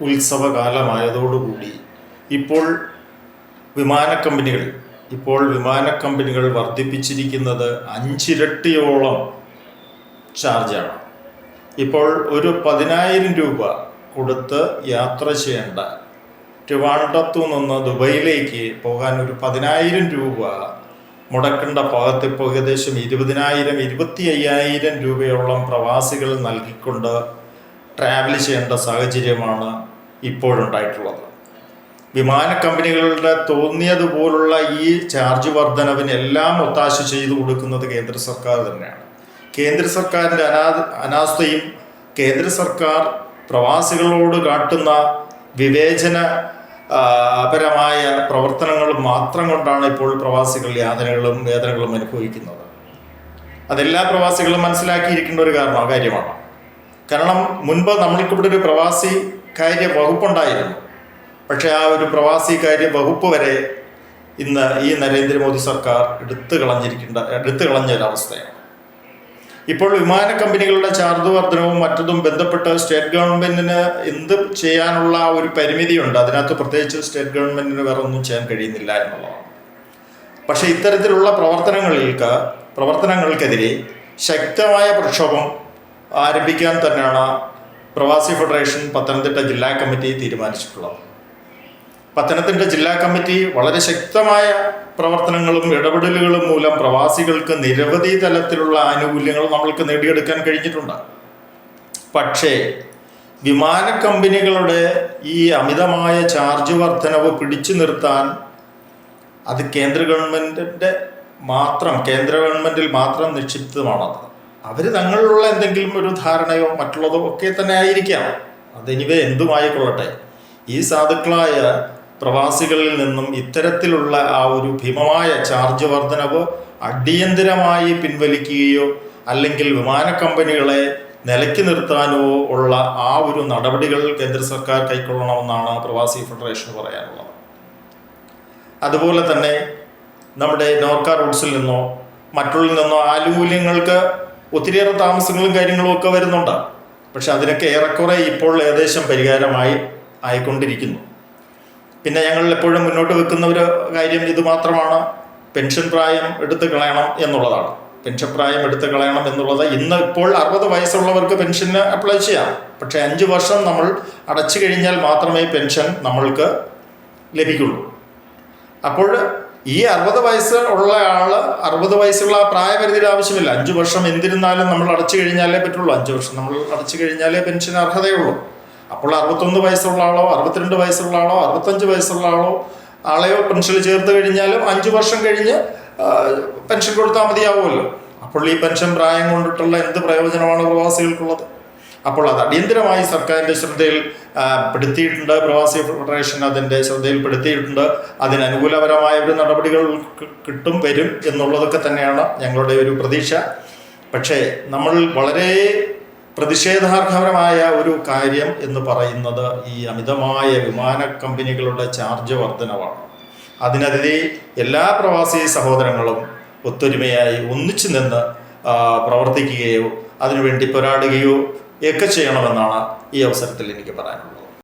ഉത്സവകാലമായതോടുകൂടി ഇപ്പോൾ വിമാന കമ്പനികൾ ഇപ്പോൾ വിമാന കമ്പനികൾ വർദ്ധിപ്പിച്ചിരിക്കുന്നത് അഞ്ചിരട്ടിയോളം ചാർജാണ്. ഇപ്പോൾ ഒരു പതിനായിരം രൂപ കൊടുത്ത് യാത്ര ചെയ്യേണ്ട ട്രിവാൻഡത്തു നിന്ന് ദുബൈയിലേക്ക് പോകാൻ ഒരു പതിനായിരം രൂപ മുടക്കേണ്ട ഭാഗത്ത് ഇപ്പോൾ ഏകദേശം ഇരുപതിനായിരം ഇരുപത്തി അയ്യായിരം രൂപയോളം പ്രവാസികൾ നൽകിക്കൊണ്ട് ട്രാവൽ ചെയ്യേണ്ട സാഹചര്യമാണ് ഇപ്പോഴുണ്ടായിട്ടുള്ളത്. വിമാന കമ്പനികളുടെ തോന്നിയതുപോലുള്ള ഈ ചാർജ് വർധനവിന് എല്ലാം ഒത്താശ ചെയ്തു കൊടുക്കുന്നത് കേന്ദ്ര സർക്കാർ തന്നെയാണ്. കേന്ദ്ര സർക്കാരിന്റെ അനാ അനാസ്ഥയും കേന്ദ്ര സർക്കാർ പ്രവാസികളോട് കാട്ടുന്ന വിവേചന പരമായ പ്രവർത്തനങ്ങൾ മാത്രം കൊണ്ടാണ് ഇപ്പോൾ പ്രവാസികൾ യാതനകളും വേദനകളും അനുഭവിക്കുന്നത്. അതെല്ലാ പ്രവാസികളും മനസ്സിലാക്കിയിരിക്കേണ്ട ഒരു കാരണം കാര്യമാണ്. കാരണം മുൻപ് നമ്മൾക്കിവിടെ ഒരു പ്രവാസി കാര്യ വകുപ്പുണ്ടായിരുന്നു. പക്ഷേ ആ ഒരു പ്രവാസി കാര്യ വകുപ്പ് വരെ ഇന്ന് ഈ നരേന്ദ്രമോദി സർക്കാർ എടുത്തു കളഞ്ഞിരിക്കേണ്ട എടുത്തു കളഞ്ഞ ഒരവസ്ഥയാണ് ഇപ്പോൾ വിമാന കമ്പനികളുടെ ചാർജ് വർധനവും മറ്റതും ബന്ധപ്പെട്ട് സ്റ്റേറ്റ് ഗവൺമെന്റിന് എന്ത് ചെയ്യാനുള്ള ഒരു പരിമിതിയുണ്ട്? അതിനകത്ത് പ്രത്യേകിച്ച് സ്റ്റേറ്റ് ഗവൺമെന്റിന് വേറെ ഒന്നും ചെയ്യാൻ കഴിയുന്നില്ല എന്നുള്ളതാണ്. പക്ഷേ ഇത്തരത്തിലുള്ള പ്രവർത്തനങ്ങൾക്ക് പ്രവർത്തനങ്ങൾക്കെതിരെ ശക്തമായ പ്രക്ഷോഭം ആരംഭിക്കാൻ തന്നെയാണ് പ്രവാസി ഫെഡറേഷൻ പത്തനംതിട്ട ജില്ലാ കമ്മിറ്റി തീരുമാനിച്ചിട്ടുള്ളത്. പത്തനംതിട്ട ജില്ലാ കമ്മിറ്റി വളരെ ശക്തമായ പ്രവർത്തനങ്ങളും ഇടപെടലുകളും മൂലം പ്രവാസികൾക്ക് നിരവധി തലത്തിലുള്ള ആനുകൂല്യങ്ങൾ നമ്മൾക്ക് നേടിയെടുക്കാൻ കഴിഞ്ഞിട്ടുണ്ട്. പക്ഷേ വിമാന കമ്പനികളുടെ ഈ അമിതമായ ചാർജ് വർധനവ് പിടിച്ചു നിർത്താൻ അത് കേന്ദ്ര ഗവൺമെന്റിന്റെ മാത്രം കേന്ദ്ര ഗവൺമെന്റിൽ മാത്രം നിക്ഷിപ്തമാണത്. അവർ തങ്ങളിലുള്ള എന്തെങ്കിലും ഒരു ധാരണയോ മറ്റുള്ളതോ ഒക്കെ തന്നെ ആയിരിക്കാം. അതെനിവ എന്തുമായിക്കൊള്ളട്ടെ. ഈ സാധുക്കളായ പ്രവാസികളിൽ നിന്നും ഇത്തരത്തിലുള്ള ആ ഒരു ഭീമമായ ചാർജ് വർധനവ് അടിയന്തിരമായി പിൻവലിക്കുകയോ അല്ലെങ്കിൽ വിമാന കമ്പനികളെ നിലയ്ക്ക് നിർത്താനോ ഉള്ള ആ ഒരു നടപടികൾ കേന്ദ്ര സർക്കാർ കൈക്കൊള്ളണമെന്നാണ് പ്രവാസി ഫെഡറേഷൻ പറയാനുള്ളത്. അതുപോലെ തന്നെ നമ്മുടെ നോർക്ക റൂട്ട്സിൽ നിന്നോ മറ്റുള്ളിൽ നിന്നോ ആനുകൂല്യങ്ങൾക്ക് ഒത്തിരിയേറെ താമസങ്ങളും കാര്യങ്ങളും ഒക്കെ വരുന്നുണ്ട്. പക്ഷെ അതിനൊക്കെ ഏറെക്കുറെ ഇപ്പോൾ ഏകദേശം പരിഹാരമായി ആയിക്കൊണ്ടിരിക്കുന്നു. പിന്നെ ഞങ്ങൾ എപ്പോഴും മുന്നോട്ട് വെക്കുന്ന ഒരു കാര്യം ഇത് മാത്രമാണ്. പെൻഷൻ പ്രായം എടുത്തു കളയണം എന്നുള്ളതാണ്. പെൻഷൻ പ്രായം എടുത്തു കളയണം എന്നുള്ളത് ഇന്ന് ഇപ്പോൾ അറുപത് വയസ്സുള്ളവർക്ക് പെൻഷന് അപ്ലൈ ചെയ്യാം. പക്ഷേ അഞ്ച് വർഷം നമ്മൾ അടച്ചു കഴിഞ്ഞാൽ മാത്രമേ പെൻഷൻ നമ്മൾക്ക് ലഭിക്കുള്ളൂ. അപ്പോൾ ഈ അറുപത് വയസ്സ് ഉള്ള ആൾ അറുപത് വയസ്സുള്ള ആ പ്രായപരിധിയുടെ ആവശ്യമില്ല. അഞ്ച് വർഷം എന്തിരുന്നാലും നമ്മൾ അടച്ചു കഴിഞ്ഞാലേ പറ്റുള്ളൂ. അഞ്ച് വർഷം നമ്മൾ അടച്ചു കഴിഞ്ഞാലേ പെൻഷൻ അർഹതയുള്ളൂ അപ്പോൾ അറുപത്തൊന്ന് വയസ്സുള്ള ആളോ അറുപത്തിരണ്ട് വയസ്സുള്ള ആളോ അറുപത്തഞ്ച് വയസ്സുള്ള ആളോ ആളെയോ പെൻഷനിൽ ചേർത്ത് കഴിഞ്ഞാലും അഞ്ച് വർഷം കഴിഞ്ഞ് പെൻഷൻ കൊടുത്താൽ മതിയാവുമല്ലോ. അപ്പോൾ ഈ പെൻഷൻ പ്രായം കൊണ്ടിട്ടുള്ള എന്ത് പ്രയോജനമാണ് പ്രവാസികൾക്കുള്ളത്? അപ്പോൾ അത് അടിയന്തരമായി സർക്കാരിന്റെ ശ്രദ്ധയിൽ പെടുത്തിയിട്ടുണ്ട്. പ്രവാസി ഫെഡറേഷൻ അതിന്റെ ശ്രദ്ധയിൽപ്പെടുത്തിയിട്ടുണ്ട് അതിനനുകൂലപരമായ ഒരു നടപടികൾ കിട്ടും വരും എന്നുള്ളതൊക്കെ തന്നെയാണ് ഞങ്ങളുടെ ഒരു പ്രതീക്ഷ. പക്ഷേ നമ്മൾ വളരെ പ്രതിഷേധാർഹപരമായ ഒരു കാര്യം എന്ന് പറയുന്നത് ഈ അമിതമായ വിമാന കമ്പനികളുടെ ചാർജ് വർധനവാണ്. അതിനെതിരെ എല്ലാ പ്രവാസി സഹോദരങ്ങളും ഒത്തൊരുമയായി ഒന്നിച്ചു നിന്ന് പ്രവർത്തിക്കുകയോ അതിനുവേണ്ടി പോരാടുകയോ ഒക്കെ ചെയ്യണമെന്നാണ് ഈ അവസരത്തിൽ എനിക്ക് പറയാനുള്ളത്.